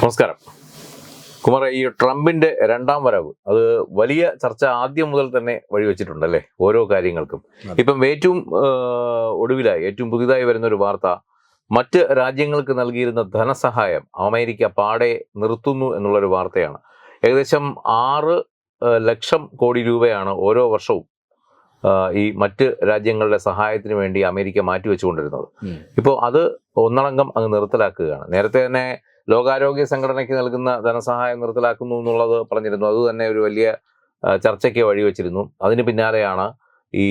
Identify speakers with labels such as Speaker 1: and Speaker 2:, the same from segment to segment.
Speaker 1: നമസ്കാരം. കുമാർ ഈ ട്രംപിന്റെ രണ്ടാം വരവ് അത് വലിയ ചർച്ച ആദ്യം മുതൽ തന്നെ വഴിവെച്ചിട്ടുണ്ട് അല്ലേ? ഓരോ കാര്യങ്ങൾക്കും. ഇപ്പം ഏറ്റവും ഒടുവിലായി ഏറ്റവും പുതിയതായി വരുന്ന ഒരു വാർത്ത മറ്റ് രാജ്യങ്ങൾക്ക് നൽകിയിരുന്ന ധനസഹായം അമേരിക്ക പാടെ നിർത്തുന്നു എന്നുള്ളൊരു വാർത്തയാണ്. ഏകദേശം ആറ് ലക്ഷം കോടി രൂപയാണ് ഓരോ വർഷവും ഈ മറ്റ് രാജ്യങ്ങളുടെ സഹായത്തിന് വേണ്ടി അമേരിക്ക മാറ്റിവെച്ചുകൊണ്ടിരുന്നത്. ഇപ്പോൾ അത് ഒന്നടങ്കം അങ്ങ് നിർത്തലാക്കുകയാണ്. നേരത്തെ തന്നെ ലോകാരോഗ്യ സംഘടനയ്ക്ക് നൽകുന്ന ധനസഹായം നിർത്തലാക്കുന്നു എന്നുള്ളത് പറഞ്ഞിരുന്നു. അത് തന്നെ ഒരു വലിയ ചർച്ചയ്ക്ക് വഴിവെച്ചിരുന്നു. അതിന് പിന്നാലെയാണ് ഈ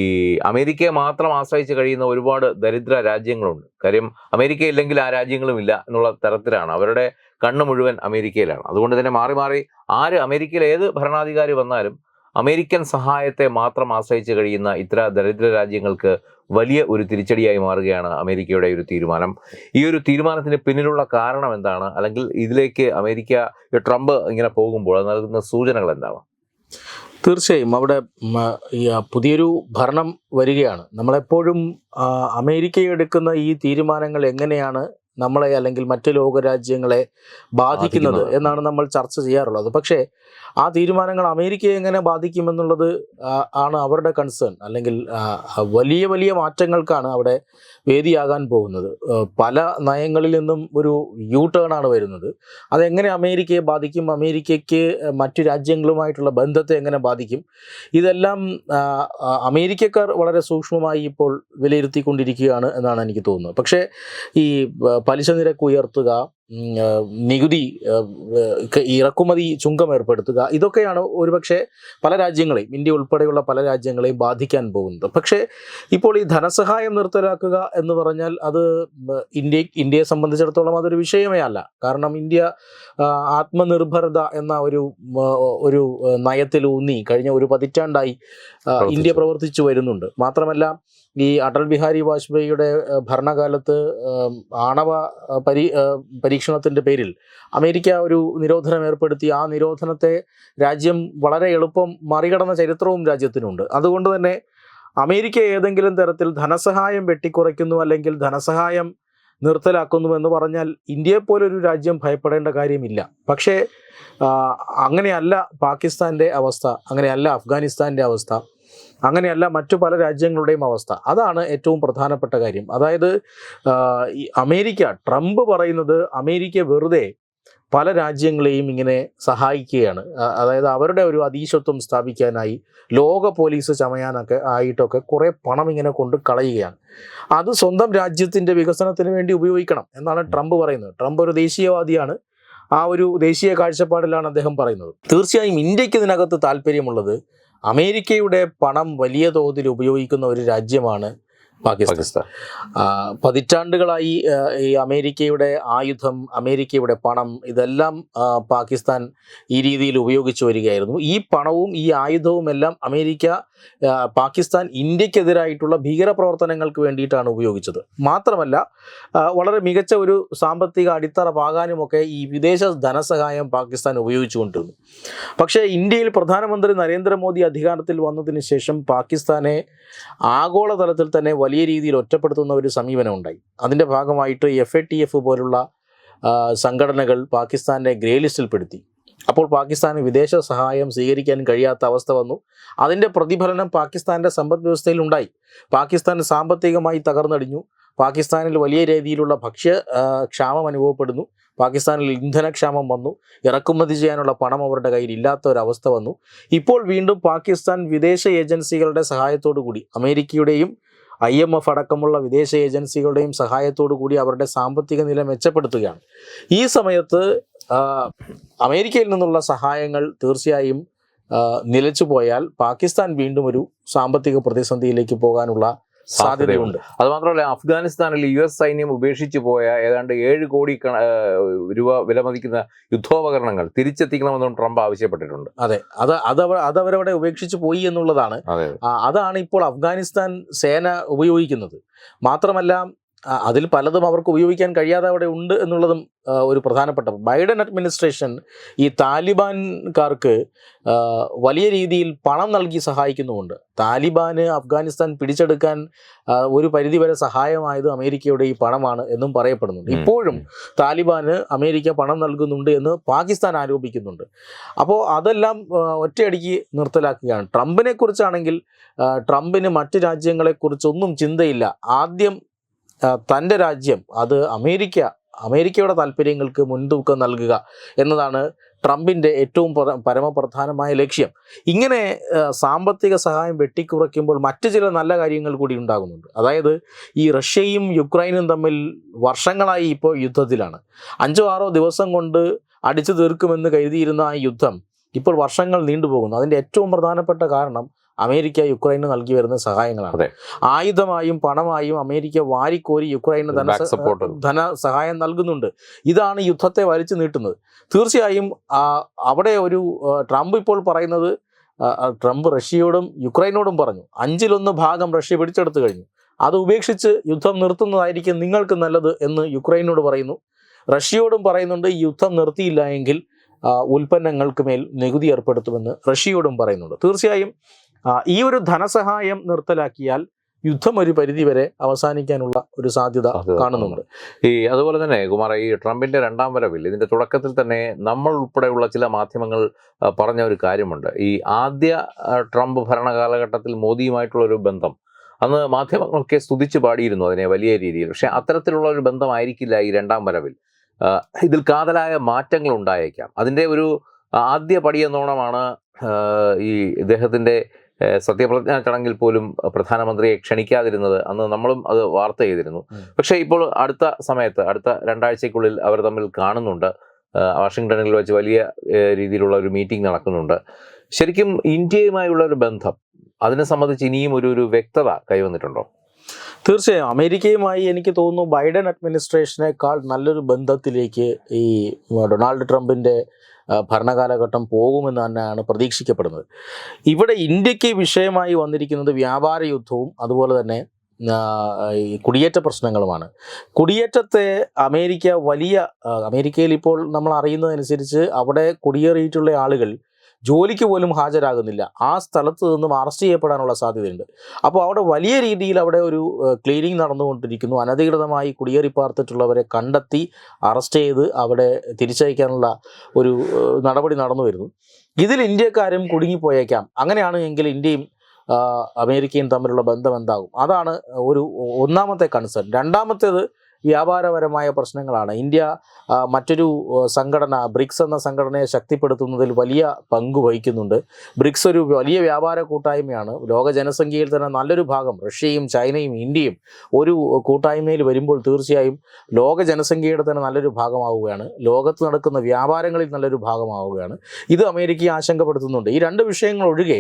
Speaker 1: അമേരിക്കയെ മാത്രം ആശ്രയിച്ച് കഴിയുന്ന ഒരുപാട് ദരിദ്ര രാജ്യങ്ങളുണ്ട്. കാര്യം അമേരിക്ക ഇല്ലെങ്കിൽ ആ രാജ്യങ്ങളും ഇല്ല എന്നുള്ള തരത്തിലാണ്. അവരുടെ കണ്ണ് മുഴുവൻ അമേരിക്കയിലാണ്. അതുകൊണ്ട് തന്നെ മാറി മാറി ആര് അമേരിക്കയിൽ ഏത് ഭരണാധികാരി വന്നാലും അമേരിക്കൻ സഹായത്തെ മാത്രം ആശ്രയിച്ച് കഴിയുന്ന ഇത്ര ദരിദ്ര രാജ്യങ്ങൾക്ക് വലിയ ഒരു തിരിച്ചടിയായി മാറുകയാണ് അമേരിക്കയുടെ ഒരു തീരുമാനം. ഈ ഒരു തീരുമാനത്തിന് പിന്നിലുള്ള കാരണം എന്താണ്? അല്ലെങ്കിൽ ഇതിലേക്ക് അമേരിക്ക ട്രംപ് ഇങ്ങനെ പോകുമ്പോൾ നൽകുന്ന സൂചനകൾ എന്താണ്?
Speaker 2: തീർച്ചയായും അവിടെ പുതിയൊരു ഭരണം വരികയാണ്. നമ്മളെപ്പോഴും അമേരിക്ക എടുക്കുന്ന ഈ തീരുമാനങ്ങൾ എങ്ങനെയാണ് നമ്മളെ അല്ലെങ്കിൽ മറ്റ് ലോകരാജ്യങ്ങളെ ബാധിക്കുന്നത്. എന്നാണ് നമ്മൾ ചർച്ച ചെയ്യാറുള്ളത്. പക്ഷേ ആ തീരുമാനങ്ങൾ അമേരിക്കയെ എങ്ങനെ ബാധിക്കുമെന്നുള്ളത് ആണ് അവരുടെ കൺസേൺ അല്ലെങ്കിൽ വലിയ വലിയ മാറ്റങ്ങൾക്കാണ് അവിടെ വേദിയാകാൻ പോകുന്നത്. പല നയങ്ങളിൽ നിന്നും ഒരു യൂ ടേൺ ആണ് വരുന്നത്. അതെങ്ങനെ അമേരിക്കയെ ബാധിക്കും അമേരിക്കയ്ക്ക് മറ്റു രാജ്യങ്ങളുമായിട്ടുള്ള ബന്ധത്തെ എങ്ങനെ ബാധിക്കും ഇതെല്ലാം അമേരിക്കക്കാർ വളരെ സൂക്ഷ്മമായി ഇപ്പോൾ വിലയിരുത്തിക്കൊണ്ടിരിക്കുകയാണ് എന്നാണ് എനിക്ക് തോന്നുന്നത്. പക്ഷേ ഈ പലിശ നിരക്ക് ഉയർത്തുക നികുതി ഇറക്കുമതി ചുങ്കം ഏർപ്പെടുത്തുക ഇതൊക്കെയാണ് ഒരുപക്ഷെ പല രാജ്യങ്ങളെയും ഇന്ത്യ ഉൾപ്പെടെയുള്ള പല രാജ്യങ്ങളെയും ബാധിക്കാൻ പോകുന്നത്. പക്ഷേ ഇപ്പോൾ ഈ ധനസഹായം നിർത്തലാക്കുക എന്ന് പറഞ്ഞാൽ അത് ഇന്ത്യ ഇന്ത്യയെ സംബന്ധിച്ചിടത്തോളം അതൊരു വിഷയമേ അല്ല. കാരണം ഇന്ത്യ ആത്മനിർഭരത എന്ന ഒരു ഒരു നയത്തിൽ ഊന്നി കഴിഞ്ഞ ഒരു പതിറ്റാണ്ടായി ഇന്ത്യ
Speaker 1: പ്രവർത്തിച്ചു.
Speaker 2: വരുന്നുണ്ട്. മാത്രമല്ല ഈ അടൽ ബിഹാരി വാജ്പേയിയുടെ ഭരണകാലത്ത് ആണവ പരി പരീ ആ, പരീക്ഷണത്തിന്റെ പേരിൽ അമേരിക്ക ഒരു നിരോധനം ഏർപ്പെടുത്തി. ആ നിരോധനത്തെ രാജ്യം വളരെ എളുപ്പം മറികടന്ന ചരിത്രവും രാജ്യത്തിനുണ്ട്. അതുകൊണ്ട് തന്നെ അമേരിക്ക ഏതെങ്കിലും തരത്തിൽ ധനസഹായം വെട്ടിക്കുറയ്ക്കുന്നു അല്ലെങ്കിൽ ധനസഹായം നിർത്തലാക്കുന്നു എന്ന് പറഞ്ഞാൽ ഇന്ത്യയെപ്പോലൊരു രാജ്യം ഭയപ്പെടേണ്ട കാര്യമില്ല. പക്ഷേ അങ്ങനെയല്ല പാകിസ്ഥാന്റെ അവസ്ഥ അങ്ങനെയല്ല അഫ്ഗാനിസ്ഥാന്റെ അവസ്ഥ. അങ്ങനെയല്ല മറ്റു പല രാജ്യങ്ങളുടെയും അവസ്ഥ. അതാണ് ഏറ്റവും പ്രധാനപ്പെട്ട കാര്യം. അതായത് ഈ അമേരിക്ക ട്രംപ് പറയുന്നത് അമേരിക്ക വെറുതെ പല രാജ്യങ്ങളെയും ഇങ്ങനെ സഹായിക്കുകയാണ്. അതായത് അവരുടെ ഒരു അതീശത്വം സ്ഥാപിക്കാനായി ലോക പോലീസ് ചമയാനൊക്കെ ആയിട്ടൊക്കെ കുറേ പണം ഇങ്ങനെ കൊണ്ട് കളയുകയാണ്. അത് സ്വന്തം രാജ്യത്തിന്റെ വികസനത്തിന് വേണ്ടി ഉപയോഗിക്കണം എന്നാണ് ട്രംപ് പറയുന്നത്. ട്രംപ് ഒരു ദേശീയവാദിയാണ്. ആ ഒരു ദേശീയ കാഴ്ചപ്പാടിലാണ് അദ്ദേഹം പറയുന്നത്. തീർച്ചയായും ഇന്ത്യയ്ക്ക് ഇതിനകത്ത് താല്പര്യമുള്ളത് അമേരിക്കയുടെ പണം വലിയ തോതിൽ ഉപയോഗിക്കുന്ന ഒരു രാജ്യമാണ് പാകിസ്ഥാൻ. പതിറ്റാണ്ടുകളായി ഈ അമേരിക്കയുടെ ആയുധം അമേരിക്കയുടെ പണം ഇതെല്ലാം പാകിസ്ഥാൻ ഈ രീതിയിൽ ഉപയോഗിച്ചു വരികയായിരുന്നു. ഈ പണവും ഈ ആയുധവും എല്ലാം അമേരിക്ക പാകിസ്ഥാൻ ഇന്ത്യക്കെതിരായിട്ടുള്ള ഭീകരപ്രവർത്തനങ്ങൾക്ക് വേണ്ടിയിട്ടാണ് ഉപയോഗിച്ചത്. മാത്രമല്ല വളരെ മികച്ച ഒരു സാമ്പത്തിക അടിത്തറ പാകാനുമൊക്കെ ഈ വിദേശ ധനസഹായം പാകിസ്ഥാൻ ഉപയോഗിച്ചുകൊണ്ടിരുന്നു. പക്ഷേ ഇന്ത്യയിൽ പ്രധാനമന്ത്രി നരേന്ദ്രമോദി അധികാരത്തിൽ വന്നതിന് ശേഷം പാകിസ്ഥാനെ ആഗോളതലത്തിൽ തന്നെ വലിയ രീതിയിൽ ഒറ്റപ്പെടുത്തുന്ന ഒരു സമീപനം ഉണ്ടായി. അതിന്റെ ഭാഗമായിട്ട് എഫ് എ ടി എഫ് പോലുള്ള സംഘടനകൾ പാകിസ്ഥാനെ ഗ്രേ ലിസ്റ്റിൽപ്പെടുത്തി അപ്പോൾ പാകിസ്ഥാന് വിദേശ സഹായം സ്വീകരിക്കാൻ കഴിയാത്ത അവസ്ഥ വന്നു. അതിന്റെ പ്രതിഫലനം പാകിസ്ഥാന്റെ സമ്പദ് വ്യവസ്ഥയിൽ ഉണ്ടായി. പാകിസ്ഥാൻ സാമ്പത്തികമായി തകർന്നടിഞ്ഞു. പാകിസ്ഥാനിൽ വലിയ രീതിയിലുള്ള ഭക്ഷ്യ ക്ഷാമം അനുഭവപ്പെടുന്നു. പാകിസ്ഥാനിൽ ഇന്ധനക്ഷാമം വന്നു. ഇറക്കുമതി ചെയ്യാനുള്ള പണം അവരുടെ കയ്യിൽ ഇല്ലാത്ത ഒരവസ്ഥ വന്നു. ഇപ്പോൾ വീണ്ടും പാകിസ്ഥാൻ വിദേശ ഏജൻസികളുടെ സഹായത്തോടു കൂടി അമേരിക്കയുടെയും ഐ എം എഫ് അടക്കമുള്ള വിദേശ ഏജൻസികളുടെയും സഹായത്തോടു കൂടി അവരുടെ സാമ്പത്തിക നില മെച്ചപ്പെടുത്തുകയാണ്. ഈ സമയത്ത് അമേരിക്കയിൽ നിന്നുള്ള സഹായങ്ങൾ തീർച്ചയായും നിലച്ചു പോയാൽ പാകിസ്ഥാൻ വീണ്ടും ഒരു സാമ്പത്തിക പ്രതിസന്ധിയിലേക്ക് പോകാനുള്ള സാധ്യതയുണ്ട്.
Speaker 1: അത് മാത്രമല്ല അഫ്ഗാനിസ്ഥാനിൽ യു എസ് സൈന്യം ഉപേക്ഷിച്ചു പോയ ഏതാണ്ട് ഏഴ് കോടി രൂപ വിലമതിക്കുന്ന യുദ്ധോപകരണങ്ങൾ തിരിച്ചെത്തിക്കണമെന്നും ട്രംപ് ആവശ്യപ്പെട്ടിട്ടുണ്ട്.
Speaker 2: അതെ. അത് അത് അതവരവിടെ ഉപേക്ഷിച്ച് പോയി എന്നുള്ളതാണ്. അതാണ് ഇപ്പോൾ അഫ്ഗാനിസ്ഥാൻ സേന ഉപയോഗിക്കുന്നത്. മാത്രമല്ല അതിൽ പലതും അവർക്ക് ഉപയോഗിക്കാൻ കഴിയാതെ അവിടെ ഉണ്ട് എന്നുള്ളതും ഒരു പ്രധാനപ്പെട്ട ബൈഡൻ അഡ്മിനിസ്ട്രേഷൻ ഈ താലിബാൻകാർക്ക് വലിയ രീതിയിൽ പണം നൽകി സഹായിക്കുന്നുമുണ്ട്. താലിബാന് അഫ്ഗാനിസ്ഥാൻ പിടിച്ചെടുക്കാൻ ഒരു പരിധിവരെ സഹായമായത് അമേരിക്കയുടെ ഈ പണമാണ് എന്നും പറയപ്പെടുന്നുണ്ട്. ഇപ്പോഴും താലിബാന് അമേരിക്ക പണം നൽകുന്നുണ്ട് എന്ന് പാകിസ്ഥാൻ ആരോപിക്കുന്നുണ്ട്. അപ്പോൾ അതെല്ലാം ഒറ്റയടിക്ക് നിർത്തലാക്കുകയാണ്. ട്രംപിനെ കുറിച്ചാണെങ്കിൽ ട്രംപിന് മറ്റ് രാജ്യങ്ങളെക്കുറിച്ചൊന്നും ചിന്തയില്ല. ആദ്യം തന്റെ രാജ്യം അത് അമേരിക്ക അമേരിക്കയുടെ താല്പര്യങ്ങൾക്ക് മുൻതൂക്കം നൽകുക എന്നതാണ് ട്രംപിന്റെ ഏറ്റവും പരമപ്രധാനമായ ലക്ഷ്യം. ഇങ്ങനെ സാമ്പത്തിക സഹായം വെട്ടിക്കുറയ്ക്കുമ്പോൾ മറ്റു ചില നല്ല കാര്യങ്ങൾ കൂടി ഉണ്ടാകുന്നുണ്ട്. അതായത് ഈ റഷ്യയും യുക്രൈനും തമ്മിൽ വർഷങ്ങളായി ഇപ്പോൾ യുദ്ധത്തിലാണ്. അഞ്ചോ ആറോ ദിവസം കൊണ്ട് അടിച്ചു തീർക്കുമെന്ന് കരുതിയിരുന്ന ആ യുദ്ധം ഇപ്പോൾ വർഷങ്ങൾ നീണ്ടുപോകുന്നു. അതിന്റെ ഏറ്റവും പ്രധാനപ്പെട്ട കാരണം അമേരിക്ക യുക്രൈന് നൽകി വരുന്ന സഹായങ്ങളാണ്. ആയുധമായും പണമായും അമേരിക്ക വാരിക്കോരി യുക്രൈന് ധന ധന സഹായം നൽകുന്നുണ്ട്. ഇതാണ് യുദ്ധത്തെ വലിച്ചു നീട്ടുന്നത്. തീർച്ചയായും അവിടെ ഒരു ട്രംപ് ഇപ്പോൾ പറയുന്നത് ട്രംപ് റഷ്യയോടും യുക്രൈനോടും പറഞ്ഞു. അഞ്ചിലൊന്ന് ഭാഗം റഷ്യ പിടിച്ചെടുത്തു കഴിഞ്ഞു. അത് ഉപേക്ഷിച്ച് യുദ്ധം നിർത്തുന്നതായിരിക്കും നിങ്ങൾക്ക് നല്ലത് എന്ന് യുക്രൈനോട് പറയുന്നു. റഷ്യയോടും പറയുന്നുണ്ട് ഈ യുദ്ധം നിർത്തിയില്ല എങ്കിൽ ഉൽപ്പന്നങ്ങൾക്ക് മേൽ നികുതി ഏർപ്പെടുത്തുമെന്ന് റഷ്യയോടും പറയുന്നുണ്ട്. തീർച്ചയായും ഈ ഒരു ധനസഹായം നിർത്തലാക്കിയാൽ യുദ്ധം ഒരു പരിധിവരെ അവസാനിക്കാനുള്ള ഒരു സാധ്യത കാണുന്നുണ്ട്.
Speaker 1: ഈ അതുപോലെ തന്നെ കുമാർ ഈ ട്രംപിന്റെ രണ്ടാം വരവിൽ ഇതിന്റെ തുടക്കത്തിൽ തന്നെ നമ്മൾ ഉൾപ്പെടെയുള്ള ചില മാധ്യമങ്ങൾ പറഞ്ഞ ഒരു കാര്യമുണ്ട്. ഈ ആദ്യ ട്രംപ് ഭരണകാലഘട്ടത്തിൽ മോദിയുമായിട്ടുള്ള ഒരു ബന്ധം അന്ന് മാധ്യമങ്ങളൊക്കെ സ്തുതിച്ച് പാടിയിരുന്നു അതിനെ വലിയ രീതിയിൽ. പക്ഷെ അത്തരത്തിലുള്ള ഒരു ബന്ധമായിരിക്കില്ല ഈ രണ്ടാം വരവിൽ. ഇതിൽ കാതലായ മാറ്റങ്ങൾ ഉണ്ടായേക്കാം. അതിന്റെ ഒരു ആദ്യ പടിയെന്നോണമാണ് ഈ ഇദ്ദേഹത്തിന്റെ ഏ, സത്യപ്രതിജ്ഞാ ചടങ്ങിൽ പോലും പ്രധാനമന്ത്രിയെ ക്ഷണിക്കാതിരുന്നത് അന്ന് നമ്മളും അത് വാർത്ത ചെയ്തിരുന്നു. പക്ഷേ ഇപ്പോൾ അടുത്ത സമയത്ത് അടുത്ത രണ്ടാഴ്ചക്കുള്ളിൽ അവർ തമ്മിൽ കാണുന്നുണ്ട്. വാഷിങ്ടണിൽ വെച്ച് വലിയ രീതിയിലുള്ള ഒരു മീറ്റിംഗ് നടക്കുന്നുണ്ട്. ശരിക്കും ഇന്ത്യയുമായുള്ള ഒരു ബന്ധം അതിനെ സംബന്ധിച്ച് ഇനിയും ഒരു ഒരു വ്യക്തത കൈവന്നിട്ടുണ്ടോ?
Speaker 2: തീർച്ചയായും. അമേരിക്കയുമായി എനിക്ക് തോന്നുന്നു ബൈഡൻ അഡ്മിനിസ്ട്രേഷനേക്കാൾ നല്ലൊരു ബന്ധത്തിലേക്ക് ഈ ഡൊണാൾഡ് ട്രംപിന്റെ ഭരണകാലഘട്ടം പോകുമെന്ന് തന്നെയാണ് പ്രതീക്ഷിക്കപ്പെടുന്നത്. ഇവിടെ ഇന്ത്യയ്ക്ക് വിഷയമായി വന്നിരിക്കുന്നത് വ്യാപാര യുദ്ധവും അതുപോലെ തന്നെ കുടിയേറ്റ പ്രശ്നങ്ങളുമാണ്. കുടിയേറ്റത്തെ അമേരിക്ക വലിയ അമേരിക്കയിൽ ഇപ്പോൾ നമ്മൾ അറിയുന്നതനുസരിച്ച് അവിടെ കുടിയേറിയിട്ടുള്ള ആളുകൾ ജോലിക്ക് പോലും ഹാജരാകുന്നില്ല. ആ സ്ഥലത്ത് നിന്നും അറസ്റ്റ് ചെയ്യപ്പെടാനുള്ള സാധ്യതയുണ്ട്. അപ്പോൾ അവിടെ വലിയ രീതിയിൽ അവിടെ ഒരു ക്ലീനിങ് നടന്നുകൊണ്ടിരിക്കുന്നു. അനധികൃതമായി കുടിയേറി പാർത്തിട്ടുള്ളവരെ കണ്ടെത്തി അറസ്റ്റ് ചെയ്ത് അവിടെ തിരിച്ചയക്കാനുള്ള ഒരു നടപടി നടന്നു വരുന്നു ഇതിൽ ഇന്ത്യക്കാരും കുടുങ്ങിപ്പോയേക്കാം. അങ്ങനെയാണ് എങ്കിൽ ഇന്ത്യയും അമേരിക്കയും തമ്മിലുള്ള ബന്ധം എന്താകും? അതാണ് ഒരു ഒന്നാമത്തെ കൺസേൺ രണ്ടാമത്തേത് വ്യാപാരപരമായ പ്രശ്നങ്ങളാണ്. ഇന്ത്യ മറ്റൊരു സംഘടന ബ്രിക്സ് എന്ന സംഘടനയെ ശക്തിപ്പെടുത്തുന്നതിൽ വലിയ പങ്ക് വഹിക്കുന്നുണ്ട്. ബ്രിക്സ് ഒരു വലിയ വ്യാപാര കൂട്ടായ്മയാണ്. ലോക ജനസംഖ്യയിൽ തന്നെ നല്ലൊരു ഭാഗം റഷ്യയും ചൈനയും ഇന്ത്യയും ഒരു കൂട്ടായ്മയിൽ വരുമ്പോൾ തീർച്ചയായും ലോക ജനസംഖ്യയുടെ തന്നെ നല്ലൊരു ഭാഗമാവുകയാണ്. ലോകത്ത് നടക്കുന്ന വ്യാപാരങ്ങളിൽ നല്ലൊരു ഭാഗമാവുകയാണ്. ഇത് അമേരിക്കയെ ആശങ്കപ്പെടുത്തുന്നുണ്ട്. ഈ രണ്ട് വിഷയങ്ങൾ ഒഴികെ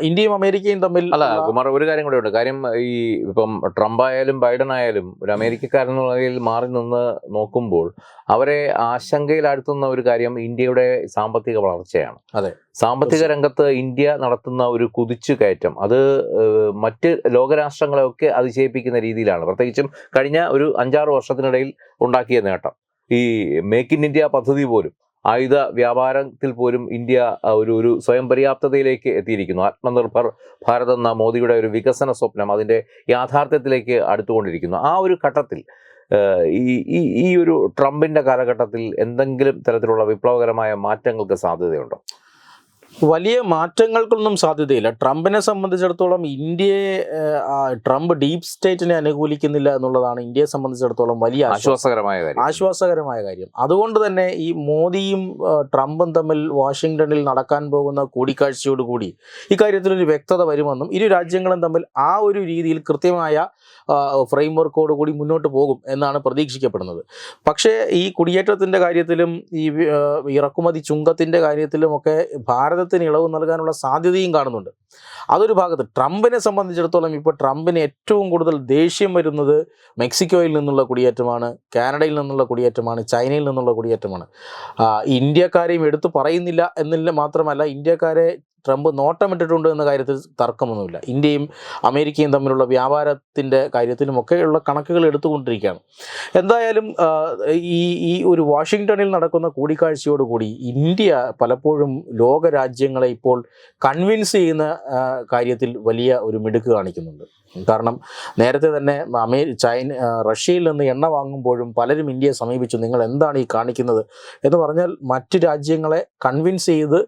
Speaker 2: ഇന്ത്യയും അമേരിക്കയും തമ്മിൽ
Speaker 1: അല്ല കുമാർ ഒരു കാര്യം കൂടെ ഉണ്ട്. കാര്യം ഈ ഇപ്പം ട്രംപ് ആയാലും ബൈഡൻ ആയാലും ഒരു അമേരിക്കക്കാരൻ എന്നുള്ള നിലയിൽ മാറി നിന്ന് നോക്കുമ്പോൾ അവരെ ആശങ്കയിലാഴ്ത്തുന്ന ഒരു കാര്യം ഇന്ത്യയുടെ സാമ്പത്തിക വളർച്ചയാണ്.
Speaker 2: അതെ.
Speaker 1: സാമ്പത്തിക രംഗത്ത് ഇന്ത്യ നടത്തുന്ന ഒരു കുതിച്ചു കയറ്റം അത് മറ്റ് ലോകരാഷ്ട്രങ്ങളെയൊക്കെ അതിശയിപ്പിക്കുന്ന രീതിയിലാണ്. പ്രത്യേകിച്ചും കഴിഞ്ഞ ഒരു അഞ്ചാറ് വർഷത്തിനിടയിൽ ഉണ്ടാക്കിയ നേട്ടം. ഈ മേക്ക് ഇൻ ഇന്ത്യ പദ്ധതി പോലും ആയുധ വ്യാപാരത്തിൽ പോലും ഇന്ത്യ ഒരു ഒരു സ്വയം പര്യാപ്തതയിലേക്ക് എത്തിയിരിക്കുന്നു. ആത്മനിർഭർ ഭാരത് എന്ന മോദിയുടെ ഒരു വികസന സ്വപ്നം അതിന്റെ യാഥാർത്ഥ്യത്തിലേക്ക് അടുത്തുകൊണ്ടിരിക്കുന്നു. ആ ഒരു ഘട്ടത്തിൽ ഈ ഈ ഒരു ട്രംപിന്റെ കാലഘട്ടത്തിൽ എന്തെങ്കിലും തരത്തിലുള്ള വിപ്ലവകരമായ മാറ്റങ്ങൾക്ക് സാധ്യതയുണ്ടോ?
Speaker 2: വലിയ മാറ്റങ്ങൾക്കൊന്നും സാധ്യതയില്ല. ട്രംപിനെ സംബന്ധിച്ചിടത്തോളം ഇന്ത്യയെ ട്രംപ് ഡീപ് സ്റ്റേറ്റിനെ അനുകൂലിക്കുന്നില്ല എന്നുള്ളതാണ് ഇന്ത്യയെ സംബന്ധിച്ചിടത്തോളം വലിയ
Speaker 1: ആശ്വാസകരമായ കാര്യം.
Speaker 2: ആശ്വാസകരമായ കാര്യം. അതുകൊണ്ട് തന്നെ ഈ മോദിയും ട്രംപും തമ്മിൽ വാഷിങ്ടണിൽ നടക്കാൻ പോകുന്ന കൂടിക്കാഴ്ചയോടുകൂടി ഇക്കാര്യത്തിൽ ഒരു വ്യക്തത വരുമെന്നും ഇരു രാജ്യങ്ങളും തമ്മിൽ ആ ഒരു രീതിയിൽ കൃത്യമായ ഫ്രെയിം വർക്കോട് കൂടി മുന്നോട്ട് പോകും എന്നാണ് പ്രതീക്ഷിക്കപ്പെടുന്നത്. പക്ഷേ ഈ കുടിയേറ്റത്തിന്റെ കാര്യത്തിലും ഈ ഇറക്കുമതി ചുങ്കത്തിന്റെ കാര്യത്തിലും ഒക്കെ കാര്യത്തിലുമൊക്കെ ഭാരതത്തിന് ഇളവ് നൽകാനുള്ള സാധ്യതയും കാണുന്നുണ്ട്. അതൊരു ഭാഗത്ത് ട്രംപിനെ സംബന്ധിച്ചിടത്തോളം ഇപ്പോൾ ട്രംപിന് ഏറ്റവും കൂടുതൽ ദേഷ്യം വരുന്നത് മെക്സിക്കോയിൽ നിന്നുള്ള കുടിയേറ്റമാണ് കാനഡയിൽ നിന്നുള്ള കുടിയേറ്റമാണ് ചൈനയിൽ നിന്നുള്ള കുടിയേറ്റമാണ്. ഇന്ത്യക്കാരെയും എടുത്തു പറയുന്നില്ല എന്നില്ല മാത്രമല്ല ഇന്ത്യക്കാരെ ട്രംപ് നോട്ടമിട്ടിട്ടുണ്ട് എന്ന കാര്യത്തിൽ തർക്കമൊന്നുമില്ല. ഇന്ത്യയും അമേരിക്കയും തമ്മിലുള്ള വ്യാപാരത്തിന്റെ കാര്യത്തിലുമൊക്കെയുള്ള കണക്കുകൾ എടുത്തുകൊണ്ടിരിക്കുകയാണ്. എന്തായാലും ഈ ഈ ഒരു വാഷിങ്ടണിൽ നടക്കുന്ന കൂടിക്കാഴ്ചയോടുകൂടി ഇന്ത്യ പലപ്പോഴും ലോക രാജ്യങ്ങളെ ഇപ്പോൾ കൺവിൻസ് ചെയ്യുന്ന കാര്യത്തിൽ വലിയ ഒരു മിടുക്ക് കാണിക്കുന്നുണ്ട്. കാരണം നേരത്തെ തന്നെ അമേ ചൈന റഷ്യയിൽ നിന്ന് എണ്ണ വാങ്ങുമ്പോഴും പലരും ഇന്ത്യയെ സമീപിച്ചു നിങ്ങൾ എന്താണ് ഈ കാണിക്കുന്നത്? എന്ന് പറഞ്ഞാൽ മറ്റു രാജ്യങ്ങളെ കൺവിൻസ് ചെയ്ത്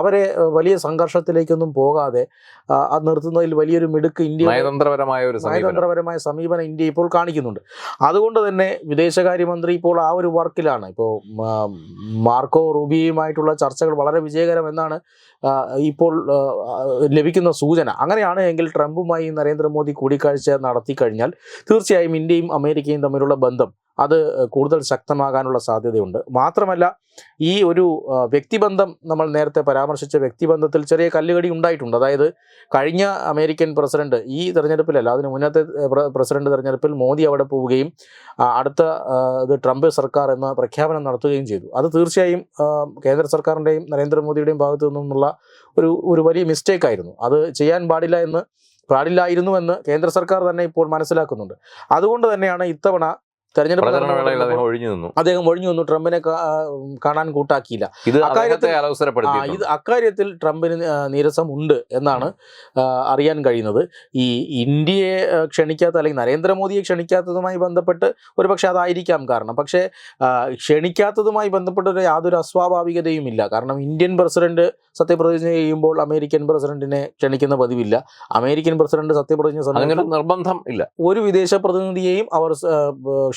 Speaker 2: അവരെ വലിയ വലിയ സംഘർഷത്തിലേക്കൊന്നും പോകാതെ അത് നിർത്തുന്നതിൽ വലിയൊരു മിടുക്ക് ഇന്ത്യ
Speaker 1: നയതന്ത്രപരമായ ഒരു സമീപനം.
Speaker 2: നയതന്ത്രപരമായ സമീപനം ഇന്ത്യ ഇപ്പോൾ കാണിക്കുന്നുണ്ട്. അതുകൊണ്ട് തന്നെ വിദേശകാര്യമന്ത്രി ഇപ്പോൾ ആ ഒരു വർക്കിലാണ്. ഇപ്പോൾ മാർക്കോ റൂബിയുമായിട്ടുള്ള ചർച്ചകൾ വളരെ വിജയകരം എന്നാണ് ഇപ്പോൾ ലഭിക്കുന്ന സൂചന. അങ്ങനെയാണ് എങ്കിൽ ട്രംപുമായി നരേന്ദ്രമോദി കൂടിക്കാഴ്ച നടത്തി കഴിഞ്ഞാൽ തീർച്ചയായും ഇന്ത്യയും അമേരിക്കയും തമ്മിലുള്ള ബന്ധം അത് കൂടുതൽ ശക്തമാകാനുള്ള സാധ്യതയുണ്ട്. മാത്രമല്ല ഈ ഒരു വ്യക്തിബന്ധം നമ്മൾ നേരത്തെ പരാമർശിച്ച വ്യക്തിബന്ധത്തിൽ ചെറിയ കല്ലുകടി ഉണ്ടായിട്ടുണ്ട്. അതായത് കഴിഞ്ഞ അമേരിക്കൻ പ്രസിഡന്റ് ഈ തെരഞ്ഞെടുപ്പിലല്ല അതിന് മുന്നത്തെ പ്രസിഡന്റ് തെരഞ്ഞെടുപ്പിൽ മോദി അവിടെ പോവുകയും അടുത്ത ഇത് ട്രംപ് സർക്കാർ എന്ന പ്രഖ്യാപനം നടത്തുകയും ചെയ്തു. അത് തീർച്ചയായും കേന്ദ്ര സർക്കാരിന്റെയും നരേന്ദ്രമോദിയുടെയും ഭാഗത്തു നിന്നുള്ള ഒരു ഒരു വലിയ മിസ്റ്റേക്ക് ആയിരുന്നു. അത് ചെയ്യാൻ പാടില്ല എന്ന് പാടില്ലായിരുന്നുവെന്ന് കേന്ദ്ര സർക്കാർ തന്നെ ഇപ്പോൾ മനസ്സിലാക്കുന്നുണ്ട്. അതുകൊണ്ട് തന്നെയാണ് ഇത്തവണ തെരഞ്ഞെടുപ്പ്
Speaker 1: അദ്ദേഹം ഒഴിഞ്ഞു നിന്നു.
Speaker 2: അദ്ദേഹം ഒഴിഞ്ഞു വന്നു ട്രംപിനെ കാണാൻ കൂട്ടാക്കിയില്ല.
Speaker 1: ഇത്
Speaker 2: അക്കാര്യത്തിൽ- ഇത് ട്രംപിന് നീരസം ഉണ്ട് എന്നാണ് അറിയാൻ കഴിയുന്നത്. ഈ ഇന്ത്യയെ ക്ഷണിക്കാത്ത അല്ലെങ്കിൽ നരേന്ദ്രമോദിയെ ക്ഷണിക്കാത്തതുമായി ബന്ധപ്പെട്ട് ഒരുപക്ഷെ അതായിരിക്കാം കാരണം. പക്ഷേ ക്ഷണിക്കാത്തതുമായി ബന്ധപ്പെട്ട യാതൊരു അസ്വാഭാവികതയും ഇല്ല കാരണം ഇന്ത്യൻ പ്രസിഡന്റ് സത്യപ്രതിജ്ഞ ചെയ്യുമ്പോൾ അമേരിക്കൻ പ്രസിഡന്റിനെ ക്ഷണിക്കുന്ന പതിവില്ല. അമേരിക്കൻ പ്രസിഡന്റ് സത്യപ്രതിജ്ഞ
Speaker 1: നിർബന്ധം ഇല്ല.
Speaker 2: ഒരു വിദേശ പ്രതിനിധിയെയും അവർ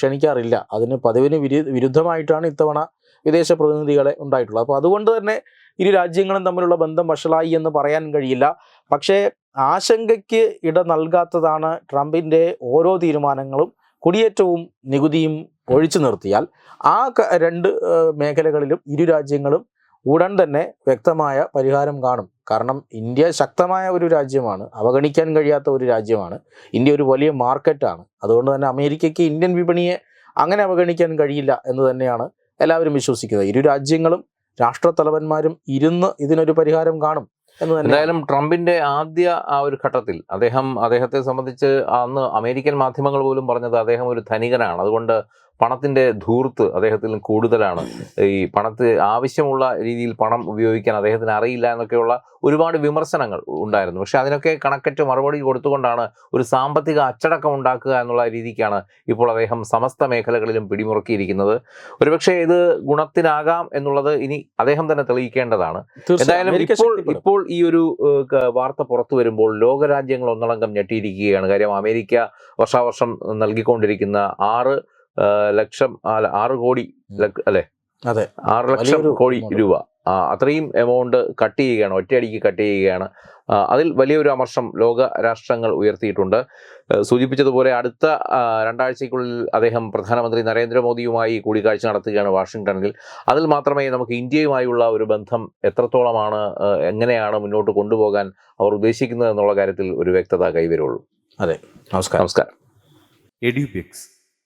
Speaker 2: ക്ഷണിക്കാറില്ല. അതിന് പതിവിന് വിരു- വിരുദ്ധമായിട്ടാണ് ഇത്തവണ വിദേശ പ്രതിനിധികളെ ഉണ്ടായിട്ടുള്ളത്. അപ്പോൾ അതുകൊണ്ട് തന്നെ ഇരു രാജ്യങ്ങളും തമ്മിലുള്ള ബന്ധം വഷളായി എന്ന് പറയാൻ കഴിയില്ല. പക്ഷേ ആശങ്കയ്ക്ക് ഇട നൽകാത്തതാണ് ട്രംപിന്റെ ഓരോ തീരുമാനങ്ങളും കുടിയേറ്റവും നികുതിയും ഒഴിച്ചു നിർത്തിയാൽ ആ രണ്ട് മേഖലകളിലും ഇരു രാജ്യങ്ങളും ഉടൻ തന്നെ വ്യക്തമായ പരിഹാരം കാണും. കാരണം ഇന്ത്യ ശക്തമായ ഒരു രാജ്യമാണ് അവഗണിക്കാൻ കഴിയാത്ത ഒരു രാജ്യമാണ്. ഇന്ത്യ ഒരു വലിയ മാർക്കറ്റാണ്. അതുകൊണ്ട് തന്നെ അമേരിക്കയ്ക്ക് ഇന്ത്യൻ വിപണിയെ അങ്ങനെ അവഗണിക്കാൻ കഴിയില്ല എന്ന് തന്നെയാണ് എല്ലാവരും വിശ്വസിക്കുന്നത്. ഇരു രാജ്യങ്ങളും രാഷ്ട്രത്തലവന്മാരും ഇരുന്ന് ഇതിനൊരു പരിഹാരം കാണും എന്ന്
Speaker 1: എന്തായാലും ട്രംപിന്റെ ആദ്യ ആ ഒരു ഘട്ടത്തിൽ അദ്ദേഹം അദ്ദേഹത്തെ സംബന്ധിച്ച് അന്ന് അമേരിക്കൻ മാധ്യമങ്ങൾ പോലും പറഞ്ഞത് അദ്ദേഹം ഒരു ധനികനാണ്. അതുകൊണ്ട് പണത്തിന്റെ ധൂർത്ത് അദ്ദേഹത്തിൽ കൂടുതലാണ്. ഈ പണത്തെ ആവശ്യമുള്ള രീതിയിൽ പണം ഉപയോഗിക്കാൻ അദ്ദേഹത്തിന് അറിയില്ല എന്നൊക്കെയുള്ള ഒരുപാട് വിമർശനങ്ങൾ ഉണ്ടായിരുന്നു. പക്ഷെ അതിനൊക്കെ കണക്കറ്റ് മറുപടി കൊടുത്തുകൊണ്ടാണ് ഒരു സാമ്പത്തിക അച്ചടക്കം ഉണ്ടാക്കുക എന്നുള്ള രീതിക്കാണ് ഇപ്പോൾ അദ്ദേഹം സമസ്ത മേഖലകളിലും പിടിമുറുക്കിയിരിക്കുന്നത്. ഒരുപക്ഷെ ഇത് ഗുണത്തിനാകാം എന്നുള്ളത് ഇനി അദ്ദേഹം തന്നെ തെളിയിക്കേണ്ടതാണ്. എന്തായാലും ഇപ്പോൾ ഇപ്പോൾ ഈ ഒരു വാർത്ത പുറത്തു വരുമ്പോൾ ലോകരാജ്യങ്ങൾ ഒന്നടങ്കം ഞെട്ടിയിരിക്കുകയാണ്. കാര്യം അമേരിക്ക വർഷാവർഷം നൽകിക്കൊണ്ടിരിക്കുന്ന ആറ് ലക്ഷം അല്ല, ആറ് കോടി അല്ലെ?
Speaker 2: അതെ.
Speaker 1: ആറ് ലക്ഷം കോടി രൂപ. അത്രയും എമൗണ്ട് കട്ട് ചെയ്യുകയാണ് ഒറ്റയടിക്ക് കട്ട് ചെയ്യുകയാണ്. അതിൽ വലിയൊരു അമർഷം ലോക രാഷ്ട്രങ്ങൾ ഉയർത്തിയിട്ടുണ്ട്. സൂചിപ്പിച്ചതുപോലെ അടുത്ത രണ്ടാഴ്ചക്കുള്ളിൽ രണ്ടാഴ്ചയ്ക്കുള്ളിൽ അദ്ദേഹം പ്രധാനമന്ത്രി നരേന്ദ്രമോദിയുമായി കൂടിക്കാഴ്ച നടത്തുകയാണ് വാഷിങ്ടണിൽ അതിൽ മാത്രമേ നമുക്ക് ഇന്ത്യയുമായുള്ള ഒരു ബന്ധം എത്രത്തോളമാണ് എങ്ങനെയാണ് മുന്നോട്ട് കൊണ്ടുപോകാൻ അവർ ഉദ്ദേശിക്കുന്നത് എന്നുള്ള കാര്യത്തിൽ ഒരു വ്യക്തത കൈവരുള്ളൂ. അതെ.
Speaker 2: നമസ്കാരം.
Speaker 1: നമസ്കാരം.
Speaker 3: Edubix.